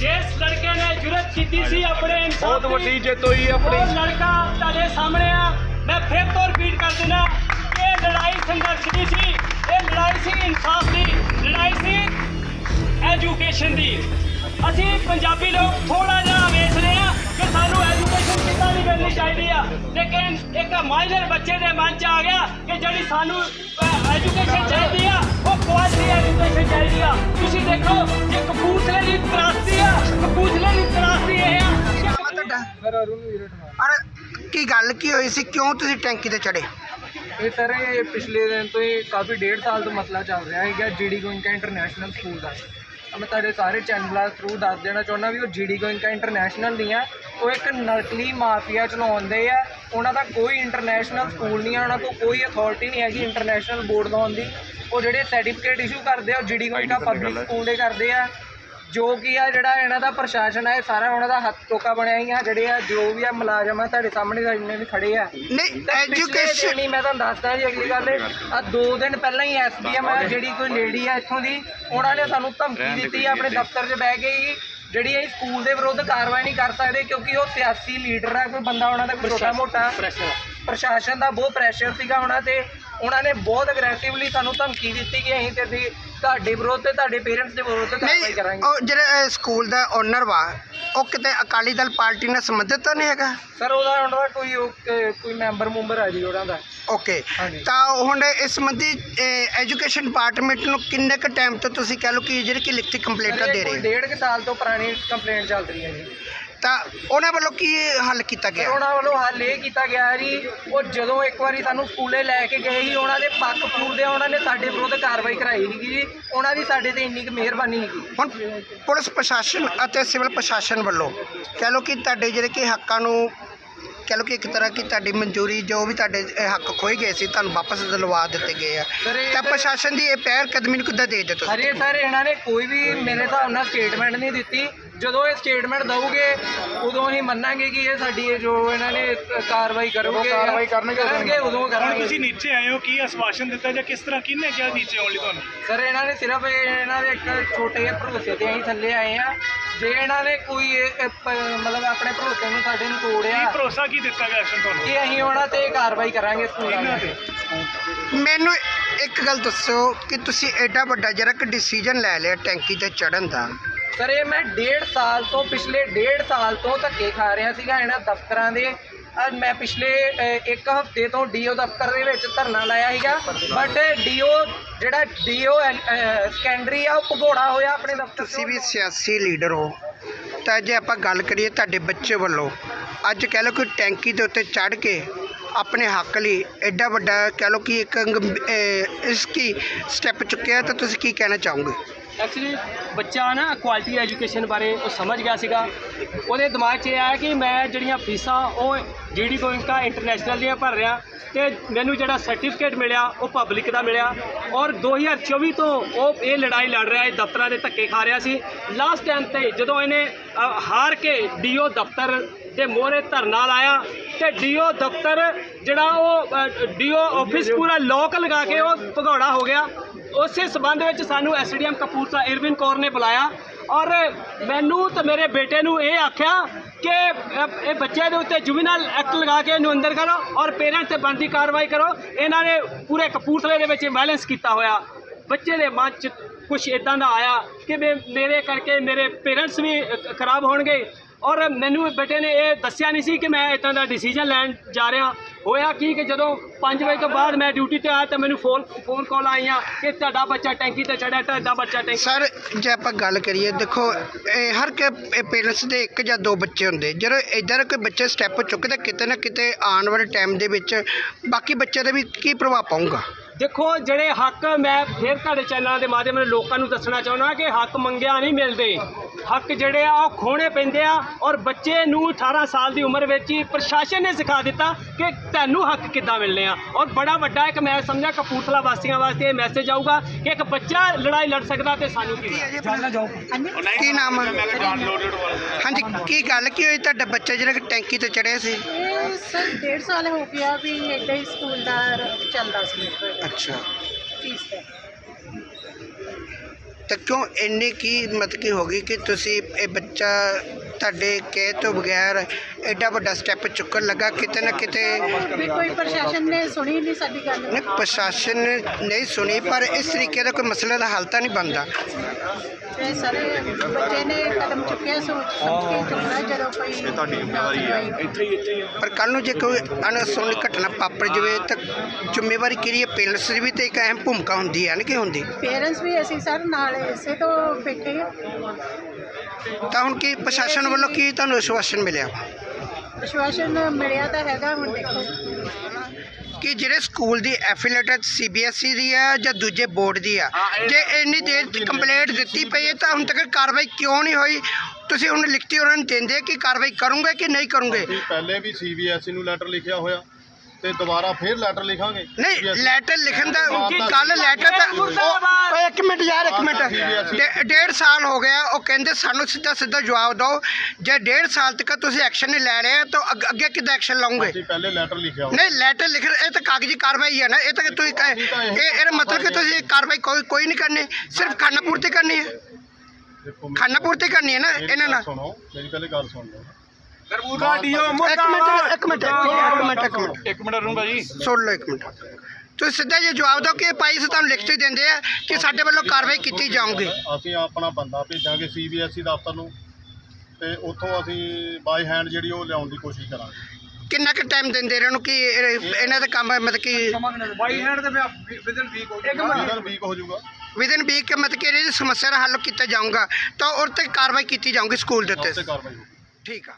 ਜਿਸ ਲੜਕੇ ਨੇ ਜੁਰਤ ਕੀਤੀ ਸੀ ਆਪਣੇ ਇਨਸਾਫ ਬਹੁਤ ਵੱਡੀ ਜਿੱਤ ਹੋਈ ਉਹ ਆਪਣੀ। ਲੜਕਾ ਤੁਹਾਡੇ ਸਾਹਮਣੇ ਆ। ਮੈਂ ਫਿਰ ਤੋਂ ਰਿਪੀਟ ਕਰ ਦਿੰਦਾ ਇਹ ਲੜਾਈ ਸੰਘਰਸ਼ ਦੀ ਸੀ ਇਹ ਲੜਾਈ ਸੀ ਇਨਸਾਫ ਦੀ ਲੜਾਈ ਸੀ ਐਜੂਕੇਸ਼ਨ ਦੀ। ਅਸੀਂ ਪੰਜਾਬੀ ਲੋਕ ਥੋੜਾ ਜਿਹਾ ਵੇਚ ਰਹੇ ਆ ਕਿ ਸਾਨੂੰ ਐਜੂਕੇਸ਼ਨ ਕਿੱਦਾਂ ਦੀ ਮਿਲਣੀ ਚਾਹੀਦੀ ਆ। ਲੇਕਿਨ ਇੱਕ ਮਾਈਨਰ ਬੱਚੇ ਦੇ ਮਨ ਚ ਆ ਗਿਆ ਕਿ ਜਿਹੜੀ ਸਾਨੂੰ ਐਜੂਕੇਸ਼ਨ ਚਾਹੀਦੀ ਉਹ ਚਾਹੀਦੀ ਆ। ਤੁਸੀਂ ਦੇਖੋ ਜੇ ਕਪੂਰਥਲੇ ਦੀ ਤਰਾਸਦੀ ਆ ਕਪੂਰਥਲੇ ਦੀ ਤਰਾਸਦੀ ਇਹ ਆ। ਕਿ ਨਾਮ ਹੈ ਤੁਹਾਡਾ। ਸਰ ਅਰੁਣ ਵੀਰਟ ਅਰੇ ਕੀ ਗੱਲ ਕੀ ਹੋਈ ਸੀ? ਕਿਉਂ ਤੁਸੀਂ ਟੈਂਕੀ ਤੇ ਚੜੇ ਇਹ ਸਰ ਇਹ ਪਿਛਲੇ ਦਿਨ ਤੋਂ ਹੀ ਕਾਫੀ ਡੇਢ ਸਾਲ ਤੋਂ ਮਸਲਾ ਚੱਲ ਰਿਹਾ ਹੈਗਾ ਜੀਡੀ ਗੋਇੰਕਾ ਇੰਟਰਨੈਸ਼ਨਲ ਸਕੂਲ ਦਾ। ਮੈਂ ਤੁਹਾਡੇ ਸਾਰੇ ਚੈਨਲਾਂ ਥਰੂ ਦੱਸ ਦੇਣਾ ਚਾਹੁੰਦਾ ਵੀ ਉਹ ਜੀਡੀ ਗੋਇੰਕਾ ਇੰਟਰਨੈਸ਼ਨਲ ਨਹੀਂ ਆ ਉਹ ਇੱਕ ਨਕਲੀ ਮਾਫੀਆ ਚਲਾਉਂਦੇ ਆ। ਉਹਨਾਂ ਦਾ ਕੋਈ ਇੰਟਰਨੈਸ਼ਨਲ ਸਕੂਲ ਨਹੀਂ ਆ ਉਹਨਾਂ ਕੋਲ ਕੋਈ ਅਥਾਰਟੀ ਨਹੀਂ ਹੈਗੀ ਇੰਟਰਨੈਸ਼ਨਲ ਬੋਰਡ ਲਾਉਣ ਦੀ। ਉਹ ਜਿਹੜੇ ਸਰਟੀਫਿਕੇਟ ਇਸ਼ੂ ਕਰਦੇ ਆ ਉਹ ਜੀਡੀ ਗੋਇੰਕਾ ਪਬਲਿਕ ਸਕੂਲ ਦੇ ਕਰਦੇ ਆ। ਜੋ ਕੀ ਆ ਜਿਹੜਾ ਇਹਨਾਂ ਦਾ ਪ੍ਰਸ਼ਾਸਨ ਹੈ ਇਹ ਸਾਰਾ ਉਹਨਾਂ ਦਾ ਹੱਥ ਟੋਕਾ ਬਣਿਆ ਹੀ ਆ। ਜਿਹੜੇ ਆ ਜੋ ਵੀ ਆ ਮੁਲਾਜ਼ਮ ਆ ਤੁਹਾਡੇ ਸਾਹਮਣੇ ਤਾਂ ਇੰਨੇ ਵੀ ਖੜੇ ਆ। ਨਹੀਂ ਐਜੂਕੇਸ਼ਨ ਨਹੀਂ ਮੈਂ ਤੁਹਾਨੂੰ ਦੱਸਦਾ ਜੀ ਅਗਲੀ ਗੱਲ। ਆ ਦੋ ਦਿਨ ਪਹਿਲਾਂ ਹੀ ਐਸਡੀਐਮ ਆ ਜਿਹੜੀ ਕੋਈ ਲੇਡੀ ਆ ਇੱਥੋਂ ਦੀ ਉਹਨਾਂ ਨੇ ਸਾਨੂੰ ਧਮਕੀ ਦਿੱਤੀ ਆ ਆਪਣੇ ਦਫ਼ਤਰ 'ਚ ਬਹਿ ਕੇ ਹੀ। ਜਿਹੜੀ ਇਹ ਸਕੂਲ ਦੇ ਵਿਰੁੱਧ ਕਾਰਵਾਈ ਨਹੀਂ ਕਰ ਸਕਦੇ ਕਿਉਂਕਿ ਉਹ ਸਿਆਸੀ ਲੀਡਰ ਆ ਕੋਈ ਬੰਦਾ ਉਹਨਾਂ ਦਾ ਕੋਈ ਛੋਟਾ ਮੋਟਾ ਪ੍ਰਸ਼ਾਸਨ ਦਾ ਬਹੁਤ ਪ੍ਰੈਸ਼ਰ ਸੀਗਾ ਉਹਨਾਂ ਤੇ। ਉਹਨਾਂ ਨੇ ਬਹੁਤ ਅਗਰੈਸਿਵਲੀ ਸਾਨੂੰ ਧਮਕੀ ਦਿੱਤੀ ਕਿ ਅਸੀਂ ਤੇ ਤੁਹਾਡੇ ਵਿਰੁੱਧ ਤੇ ਤੁਹਾਡੇ ਪੇਰੈਂਟਸ ਦੇ ਵਿਰੁੱਧ ਕਾਰਵਾਈ ਨਹੀਂ ਕਰਾਂਗੇ। ਉਹ ਜਿਹੜੇ ਅਹ, ਸਕੂਲ ਦਾ ਓਨਰ ਵਾ ਉਹ ਕਿਤੇ ਅਕਾਲੀ ਦਲ ਪਾਰਟੀ ਨਾਲ ਸੰਬੰਧਿਤ ਤਾਂ ਨਹੀਂ ਹੈਗਾ? ਸਰ ਉਹਦਾ ਉਹਨਾਂ ਦਾ ਕੋਈ ਉਹ, ਕ- ਕੋਈ ਮੈਂਬਰ ਮੁੰਬਰ ਆ ਜੀ ਉਹਨਾਂ ਦਾ। ਓਕੇ ਹਾਂਜੀ। ਤਾਂ ਹੁਣ ਇਸ ਸੰਬੰਧੀ ਐਜੂਕੇਸ਼ਨ ਡਿਪਾਰਟਮੈਂਟ ਨੂੰ ਕਿੰਨੇ ਕ ਟਾਈਮ ਤੋਂ ਤੁਸੀਂ ਕਹਿ ਲਓ ਕਿ ਜਿਹੜੀ ਕਿ ਲਿਖਤੀ ਕੰਪਲੇਂਟਾਂ ਸਰ, ਦੇ ਇਹ ਕੋਈ ਰਹੇ ਹੋ ਡੇਢ ਕੁ ਸਾਲ ਤੋਂ ਪੁਰਾਣੀ ਕੰਪਲੇਂਟ ਚੱਲ ਰਹੀ ਹੈ ਜੀ। ਤਾਂ ਉਹਨਾਂ ਵੱਲੋਂ ਕੀ ਹੱਲ ਕੀਤਾ ਗਿਆ? ਉਹਨਾਂ ਵੱਲੋਂ ਹੱਲ ਇਹ ਕੀਤਾ ਗਿਆ ਜੀ ਉਹ ਜਦੋਂ ਇੱਕ ਵਾਰੀ ਸਾਨੂੰ ਸਕੂਲੇ ਲੈ ਕੇ ਗਏ ਸੀ ਉਹਨਾਂ ਦੇ ਪੱਖ ਪੂਰਦੇ ਉਹਨਾਂ ਨੇ ਸਾਡੇ ਵਿਰੁੱਧ ਕਾਰਵਾਈ ਕਰਾਈ ਸੀਗੀ ਜੀ ਉਹਨਾਂ ਦੀ ਸਾਡੇ ਤੇ ਇੰਨੀ ਕੁ ਮਿਹਰਬਾਨੀ ਸੀਗੀ ਹੁਣ ਪੁਲਿਸ ਪ੍ਰਸ਼ਾਸਨ ਅਤੇ ਸਿਵਲ ਪ੍ਰਸ਼ਾਸਨ ਵੱਲੋਂ ਕਹਿ ਲਓ ਕਿ ਤੁਹਾਡੇ ਜਿਹੜੇ ਕਿ ਹੱਕਾਂ ਨੂੰ ਕਹਿ ਲਓ ਕਿ ਇੱਕ ਤਰ੍ਹਾਂ ਕੀ ਤੁਹਾਡੀ ਮਨਜ਼ੂਰੀ ਜੋ ਵੀ ਤੁਹਾਡੇ ਹੱਕ ਖੋਏ ਗਏ ਸੀ ਤੁਹਾਨੂੰ ਵਾਪਸ ਦਿਲਵਾ ਦਿੱਤੇ ਗਏ ਆ। ਸਰ, ਇਹ ਤਾਂ ਤਾਂ- ਪ੍ਰਸ਼ਾਸਨ ਦੀ ਇਹ ਪਹਿਲ ਕਦਮੀ ਨੂੰ ਕਿੱਦਾਂ ਦੇ ਦਿੱਤੇ ਹਰੇ ਤੁਸੀਂ ਸਰ ਇਹਨਾਂ ਨੇ ਕੋਈ ਵੀ ਮੇਰੇ ਹਿਸਾਬ ਨਾਲ ਸਟੇਟਮੈਂਟ ਨਹੀਂ ਦਿੱਤੀ। ਜਦੋਂ ਇਹ ਸਟੇਟਮੈਂਟ ਦਊਗੇ ਉਦੋਂ ਹੀ ਮੰਨਾਂਗੇ ਕਿ ਇਹ ਸਾਡੀ ਇਹ ਜੋ ਇਹਨਾਂ ਨੇ ਕਾਰਵਾਈ ਕਰੋਗੇ ਕਾਰਵਾਈ ਕਰਨਗੇ ਉਦੋਂ ਕਰਨਗੇ ਉਦੋਂ ਕਰਾਂਗੇ ਤੁਸੀਂ ਨੀਚੇ ਆਏ ਹੋ ਕੀ ਆਸ਼ਵਾਸਨ ਦਿੱਤਾ ਜਾਂ ਕਿਸ ਤਰ੍ਹਾਂ ਕਿਹਨੇ ਕਿਹਾ ਨੀਚੇ ਆਉਣ ਲਈ ਤੁਹਾਨੂੰ? ਸਰ ਇਹਨਾਂ ਨੇ ਸਿਰਫ ਇਹ- ਇਹਨਾਂ ਦੇ ਇੱਕ ਛੋਟੇ ਜਿਹੇ ਭਰੋਸੇ ਤੇ ਅਸੀਂ ਥੱਲੇ ਆਏ ਆ ਜੇ ਇਹਨਾਂ ਨੇ ਕੋਈ ਇਹ- ਇਹ ਪ- ਮਤਲਬ ਆਪਣੇ ਭਰੋਸੇ ਨੂੰ ਸਾਡੇ ਨੂੰ ਕੀ ਤੋੜਿਆ ਭਰੋਸਾ ਕੀ ਦਿੱਤਾ ਗਿਆ ਐਕਸ਼ਨ ਤੁਹਾਨੂੰ? ਕਿ ਅਸੀਂ ਉਹਨਾਂ ਤੇ ਕਾਰਵਾਈ ਕਰਾਂਗੇ ਸਕੂਲਾਂ ਇਹਨਾਂ ਤੇ। ਮੈਨੂੰ ਇੱਕ ਗੱਲ ਦੱਸੋ ਕਿ ਤੁਸੀਂ ਐਡਾ ਵੱਡਾ ਜਿਹੜਾ ਕਿ ਡਿਸੀਜਨ ਲੈ ਲਿਆ ਟੈਂਕੀ ਤੇ ਚੜਨ ਦਾ। ਸਰ, ਇਹ ਮੈਂ ਡੇਢ ਸਾਲ ਤੋਂ, ਪਿਛਲੇ ਡੇਢ ਸਾਲ ਤੋਂ ਧੱਕੇ ਖਾ ਰਿਹਾ ਸੀਗਾ ਇਹਨਾਂ ਦਫ਼ਤਰਾਂ ਦੇ। ਅੱਜ ਮੈਂ ਪਿਛਲੇ ਇੱਕ ਹਫ਼ਤੇ ਤੋਂ ਡੀਓ ਦਫ਼ਤਰ ਦੇ ਵਿੱਚ ਧਰਨਾ ਲਾਇਆ ਸੀਗਾ। ਬਟ ਡੀਓ ਜਿਹੜਾ ਡੀਓ ਸੈਕੰਡਰੀ ਆ, ਉਹ ਭਗੌੜਾ ਹੋਇਆ ਆਪਣੇ ਦਫ਼ਤਰ ਤੁਸੀਂ ਵੀ ਸਿਆਸੀ ਲੀਡਰ ਹੋ। ਤਾਂ ਜੇ ਆਪਾਂ ਗੱਲ ਕਰੀਏ ਤੁਹਾਡੇ ਬੱਚੇ ਵੱਲੋਂ, ਅੱਜ ਕਹਿ ਲਓ ਕਿ ਟੈਂਕੀ ਦੇ ਉੱਤੇ ਚੜ ਕੇ ਆਪਣੇ ਹੱਕ ਲਈ ਐਡਾ ਵੱਡਾ ਕਹਿ ਲਓ ਕਿ ਇੱਕ ਗੰਭ- ਇਸ ਕੀ ਸਟੈਪ ਚੁੱਕਿਆ ਤਾਂ ਤੁਸੀਂ ਕੀ ਕਹਿਣਾ ਚਾਹੋਗੇ? ਐਕਚੁਅਲੀ ਬੱਚਾ ਨਾ ਕੁਆਲਿਟੀ ਐਜੂਕੇਸ਼ਨ ਬਾਰੇ ਉਹ ਸਮਝ ਗਿਆ ਸੀਗਾ। ਉਹਦੇ ਦਿਮਾਗ 'ਚ ਇਹ ਆਇਆ ਕਿ ਮੈਂ ਜਿਹੜੀਆਂ ਫੀਸਾਂ ਉਹ ਜੀਡੀ ਗੋਇੰਕਾ ਇੰਟਰਨੈਸ਼ਨਲ ਦੀਆਂ ਭਰ ਰਿਹਾ ਤੇ ਮੈਨੂੰ ਜਿਹੜਾ ਸਰਟੀਫਿਕੇਟ ਮਿਲਿਆ ਉਹ ਪਬਲਿਕ ਦਾ ਮਿਲਿਆ ਔਰ 2024 ਤੋਂ ਉਹ ਇਹ ਲੜਾਈ ਲੜ ਰਿਹਾ ਹੈ ਦਫ਼ਤਰਾਂ ਦੇ ਧੱਕੇ ਖਾ ਰਿਹਾ ਸੀ। ਲਾਸਟ ਟਾਈਮ ਤੇ ਜਦੋਂ ਇਹਨੇ ਹਾਰ ਕੇ ਡੀਓ ਦਫ਼ਤਰ ਦੇ ਮੋਹਰੇ ਧਰਨਾ ਲਾਇਆ ਤੇ ਡੀਓ ਦਫ਼ਤਰ ਜਿਹੜਾ ਉਹ ਡੀਓ ਆਫਿਸ ਪੂਰਾ ਲੋਕ ਲਗਾ ਕੇ ਉਹ ਭਗੌੜਾ ਹੋ ਗਿਆ। ਉਸੇ ਸਬੰਧ ਵਿੱਚ ਸਾਨੂੰ ਐਸਡੀਐਮ ਕਪੂਰਥਲਾ ਇਰਵਿਨ ਕੌਰ ਨੇ ਬੁਲਾਇਆ ਔਰ ਮੈਨੂੰ ਤੇ ਮੇਰੇ ਬੇਟੇ ਨੂੰ ਇਹ ਆਖਿਆ ਕਿ ਇਹ- ਇਹ ਬੱਚੇ ਦੇ ਉੱਤੇ ਜੁਵੀਨਲ ਐਕਟ ਲਗਾ ਕੇ ਇਹਨੂੰ ਅੰਦਰ ਕਰੋ ਔਰ ਪੇਰੈਂਟਸ ਤੇ ਬਣਦੀ ਕਾਰਵਾਈ ਕਰੋ। ਇਹਨਾਂ ਨੇ ਪੂਰੇ ਕਪੂਰਥਲੇ ਦੇ ਵਿੱਚ ਵਾਇਲੈਂਸ ਕੀਤਾ ਹੋਇਆ। ਬੱਚੇ ਦੇ ਮਨ 'ਚ ਕੁਝ ਇਦਾਂ ਦਾ ਆਇਆ ਕਿ ਮੇ- ਮੇਰੇ ਕਰਕੇ ਮੇਰੇ ਪੇਰੈਂਟਸ ਵੀ ਖਰਾਬ ਹੋਣਗੇ। ਔਰ ਮੈਨੂੰ ਬੇਟੇ ਨੇ ਇਹ ਦੱਸਿਆ ਨਹੀਂ ਸੀ ਕਿ ਮੈਂ ਇਦਾਂ ਦਾ ਡਿਸੀਜਨ ਲੈਣ ਜਾ ਰਿਹਾ। ਹੋਇਆ ਕੀ ਕਿ ਜਦੋਂ 5 ਵਜੇ ਤੋਂ ਬਾਅਦ ਮੈਂ ਡਿਊਟੀ ਤੇ ਆਇਆ ਤਾਂ ਮੈਨੂੰ ਫੋਨ ਫੋਨ ਕਾਲ ਆਈਆਂ ਕਿ ਤੁਹਾਡਾ ਬੱਚਾ ਟੈਂਕੀ ਤੇ ਚੜਿਆ ਤੁਹਾਡਾ ਬੱਚਾ ਟੈਂਕੀ ਸਰ ਜੇ ਆਪਾਂ ਗੱਲ ਕਰੀਏ ਦੇਖੋ ਇਹ ਹਰ ਕੇ ਪੇਰੈਂਟਸ ਦੇ ਇੱਕ ਜਾਂ ਦੋ ਬੱਚੇ ਹੁੰਦੇ। ਜਦੋਂ ਇਧਰ ਕੋਈ ਬੱਚੇ ਸਟੈਪ ਚੁੱਕਦੇ ਕਿਤੇ ਨਾ ਕਿਤੇ ਆਉਣ ਵਾਲੇ ਟਾਈਮ ਦੇ ਵਿੱਚ ਬਾਕੀ ਬੱਚਿਆਂ ਦਾ ਵੀ ਕੀ ਪ੍ਰਭਾਵ ਪਾਊਗਾ? ਦੇਖੋ ਜਿਹੜੇ ਹੱਕ ਮੈਂ ਫਿਰ ਤੁਹਾਡੇ ਚੈਨਲਾਂ ਦੇ ਮਾਧਿਅਮ ਨਾਲ ਲੋਕਾਂ ਨੂੰ ਦੱਸਣਾ ਚਾਹੁੰਦਾ ਕਿ ਹੱਕ ਮੰਗਿਆ ਨਹੀਂ ਮਿਲਦੇ। ਹੱਕ ਜਿਹੜੇ ਆ ਉਹ ਖੋਣੇ ਪੈਂਦੇ ਆ ਔਰ ਬੱਚੇ ਨੂੰ 18 ਸਾਲ ਦੀ ਉਮਰ ਵਿੱਚ ਹੀ ਪ੍ਰਸ਼ਾਸਨ ਨੇ ਸਿਖਾ ਦਿੱਤਾ ਕਿ ਤੁਹਾਨੂੰ ਹੱਕ ਕਿੱਦਾਂ ਮਿਲਨੇ ਆ। ਔਰ ਬੜਾ ਵੱਡਾ ਇੱਕ ਮੈਂ ਸਮਝਿਆ ਕਪੂਰਥਲਾ ਵਾਸੀਆਂ ਵਾਸਤੇ ਇਹ ਮੈਸੇਜ ਆਊਗਾ ਕਿ ਇੱਕ ਬੱਚਾ ਲੜਾਈ ਲੜ ਸਕਦਾ ਤੇ ਸਾਨੂੰ ਕੀ ਕੀ ਨਾਮ ਹੈ ਹਾਂਜੀ ਕੀ ਗੱਲ? ਕੀ ਹੋਈ? ਤੁਹਾਡਾ ਬੱਚਾ ਜਿਹੜਾ ਟੈਂਕੀ ਤੇ ਚੜਿਆ ਸੀ? ਇਹ ਸਰ ਡੇਢ ਸਾਲ ਹੋ ਗਿਆ ਵੀ ਹੀ ਸਕੂਲ ਦਾ ਚੱਲਦਾ ਸੀ। ਅੱਛਾ। ਫੀਸ ਤੇ। ਤਾਂ ਕਿਉਂ ਇੰਨੀ ਕੀ ਮਤਲਬ ਕੀ ਹੋ ਗਈ ਕਿ ਤੁਸੀਂ ਇਹ ਬੱਚਾ ਤੁਹਾਡੇ ਕਹੇ ਤੋਂ ਬਗੈਰ ਐਡਾ ਵੱਡਾ ਸਟੈਪ ਚੁੱਕਣ ਲੱਗਾ ਕਿਤੇ ਨਾ ਕਿਤੇ ਵੀ ਕੋਈ ਪ੍ਰਸ਼ਾਸਨ ਨੇ ਸੁਣੀ ਨਹੀਂ ਸਾਡੀ ਗੱਲ। ਨਹੀਂ ਪ੍ਰਸ਼ਾਸਨ ਨੇ ਨਹੀਂ ਸੁਣੀ ਪਰ ਇਸ ਤਰੀਕੇ ਦਾ ਕੋਈ ਮਸਲੇ ਦਾ ਹੱਲ ਤਾਂ ਨਹੀਂ ਬਣਦਾ। ਤੇ ਸਾਰੇ ਬੱਚੇ ਨੇ ਕਦਮ ਚੁੱਕਿਆ ਸੋਚ ਸਮਝ ਕੇ ਚੁੱਕਣਾ ਜਦੋਂ ਕੋਈ ਇਹ ਤੁਹਾਡੀ ਜ਼ਿੰਮੇਵਾਰੀ ਹੈ ਪਰ ਕੱਲ ਨੂੰ ਜੇ ਕੋਈ ਅਣਸੁਣੀ ਘਟਨਾ ਵਾਪਰ ਜਾਵੇ ਤਾਂ ਜ਼ਿੰਮੇਵਾਰੀ ਕਿਹਦੀ ਹੈ ਪੇਰੈਂਟਸ ਦੀ ਵੀ ਤੇ ਇੱਕ ਅਹਿਮ ਭੂਮਿਕਾ ਹੁੰਦੀ ਹੈ ਨਾ ਕਿ ਹੁੰਦੀ। ਪੇਰੈਂਟਸ ਵੀ ਅਸੀਂ ਸਰ ਨਾਲ ਇਸੇ ਤੋਂ ਬੈਠੇ ਹਾਂ ਤਾਂ ਹੁਣ ਕੀ ਪ੍ਰਸ਼ਾਸਨ ਵੱਲੋਂ ਕੀ ਤੁਹਾਨੂੰ ਆਸ਼ਵਾਸਨ ਮਿਲਿਆ? ਵਿਸ਼ਵਾਸਨ ਮਿਲਿਆ ਤਾਂ ਹੈਗਾ ਹੁਣ ਦੇਖੋ। ਕਿ ਜਿਹੜੇ ਸਕੂਲ ਦੀ ਐਫੀਲੀਏਟਡ ਸੀਬੀਐਸਈ ਦੀ ਹੈ ਜਾਂ ਦੂਜੇ ਬੋਰਡ ਦੀ ਆ ਜੇ ਇੰਨੀ ਦੇਰ ਦੀ ਕੰਪਲੇਂਟ ਦਿੱਤੀ ਪਈ ਹੈ ਤਾਂ ਹੁਣ ਤੱਕ ਕਾਰਵਾਈ ਕਿਉਂ ਨਹੀਂ ਹੋਈ? ਤੁਸੀਂ ਹੁਣ ਲਿਖਤੀ ਉਹਨਾਂ ਨੂੰ ਦਿੰਦੇ ਕਿ ਕਾਰਵਾਈ ਕਰੋਗੇ ਕਿ ਨਹੀਂ ਕਰੋਗੇ? ਪਹਿਲੇ ਵੀ ਸੀਬੀਐਸਈ ਨੂੰ ਲੈਟਰ ਲਿਖਿਆ ਹੋਇਆ। ਤੇ ਦੁਬਾਰਾ ਫੇਰ ਲੈਟਰ ਲਿਖਾਂਗੇ। ਨਹੀਂ ਲੈਟਰ ਲਿਖਣ ਦਾ ਕੱਲ ਲੈਟਰ ਤਾਂ ਉਹ- ਇੱਕ ਮਿੰਟ ਯਾਰ ਇੱਕ ਮਿੰਟ। ਡੇਢ ਸਾਲ ਹੋ ਗਿਆ ਉਹ ਕਹਿੰਦੇ ਸਾਨੂੰ ਸਿੱਧਾ ਸਿੱਧਾ ਜਵਾਬ ਦਿਓ। ਜੇ ਡੇਢ ਸਾਲ ਤੱਕ ਤੁਸੀਂ ਐਕਸ਼ਨ ਨਹੀਂ ਲੈ ਰਹੇ ਤਾਂ ਅੱਗ- ਕਿੱਦਾਂ ਐਕਸ਼ਨ ਲਓਗੇ ਅਸੀਂ ਪਹਿਲੇ ਲੈਟਰ ਲਿਖਿਆ ਨਹੀਂ ਲੈਟਰ ਲਿਖ ਇਹ ਤਾਂ ਕਾਗਜ਼ੀ ਕਾਰਵਾਈ ਹੈ ਨਾ ਇਹ ਤਾਂ ਤੁਸੀਂ ਇਹ ਇਹਦਾ ਮਤਲਬ ਕਿ ਤੁਸੀਂ ਕਾਰਵਾਈ ਕੋਈ ਕੋਈ ਨਹੀਂ ਕਰਨੀ ਸਿਰਫ ਖਾਨਾ ਪੂਰਤੀ ਕਰਨੀ ਹੈ। ਖਾਨਾ ਪੂਰਤੀ ਕਰਨੀ ਹੈ ਨਾ ਇਹਨਾਂ ਨਾਲ। ਸੁਣੋ ਮੇਰੀ ਪਹਿਲੇ ਗੱਲ ਸੁਣ ਲਓ। ਇੱਕ ਮਿੰਟ ਇੱਕ ਮਿੰਟ ਇੱਕ ਮਿੰਟ ਇੱਕ ਮਿੰਟ ਇੱਕ ਮਿੰਟ ਇੱਕ ਮਿੰਟ। ਰੂੰਗਾ ਜੀ ਸੁਣ ਲਓ ਇੱਕ ਮਿੰਟ। ਤੁਸੀਂ ਸਿੱਧਾ ਜੇ ਜਵਾਬ ਦਿਓ ਕਿ ਭਾਈ ਅਸੀਂ ਤੁਹਾਨੂੰ ਲਿਖਤੀ ਦਿੰਦੇ ਆ ਕਿ ਸਾਡੇ ਵੱਲੋਂ ਕਾਰਵਾਈ ਕੀਤੀ ਜਾਊਗੀ। ਅਸੀਂ ਆਪਣਾ ਬੰਦਾ ਭੇਜਾਂਗੇ ਸੀਬੀਐਸਈ ਦਫ਼ਤਰ ਨੂੰ ਤੇ ਉੱਥੋਂ ਅਸੀਂ ਬਾਈ ਹੈਂਡ ਜਿਹੜੀ ਉਹ ਲਿਆਉਣ ਦੀ ਕੋਸ਼ਿਸ਼ ਕਰਾਂਗੇ। ਕਿੰਨਾ ਕੁ ਟਾਈਮ ਦਿੰਦੇ ਇਹਨਾਂ ਨੂੰ ਕਿ ਇਹ- ਇਹਨਾਂ ਦਾ ਕੰਮ ਹੈ ਮਤਲਬ ਕਿ ਬਾਈ ਹੈਂਡ ਤੇ ਵਿਦਨ ਵੀਕ ਹੋ ਇੱਕ ਮਿੰਟ ਵੀਕ ਹੋ ਜਾਊਗਾ। ਵਿਦਨ ਵੀਕ ਮਤਲਬ ਕਿ ਇਹਦੀ ਸਮੱਸਿਆ ਦਾ ਹੱਲ ਕੀਤਾ ਜਾਊਗਾ ਤਾਂ ਉਹ ਤੇ ਕਾਰਵਾਈ ਕੀਤੀ ਜਾਊਗੀ ਸਕੂਲ ਦੇ ਉੱਤੇ। ਉੱਤੇ ਕਾਰਵਾਈ ਹੋਊਗੀ। ਠੀਕ ਆ।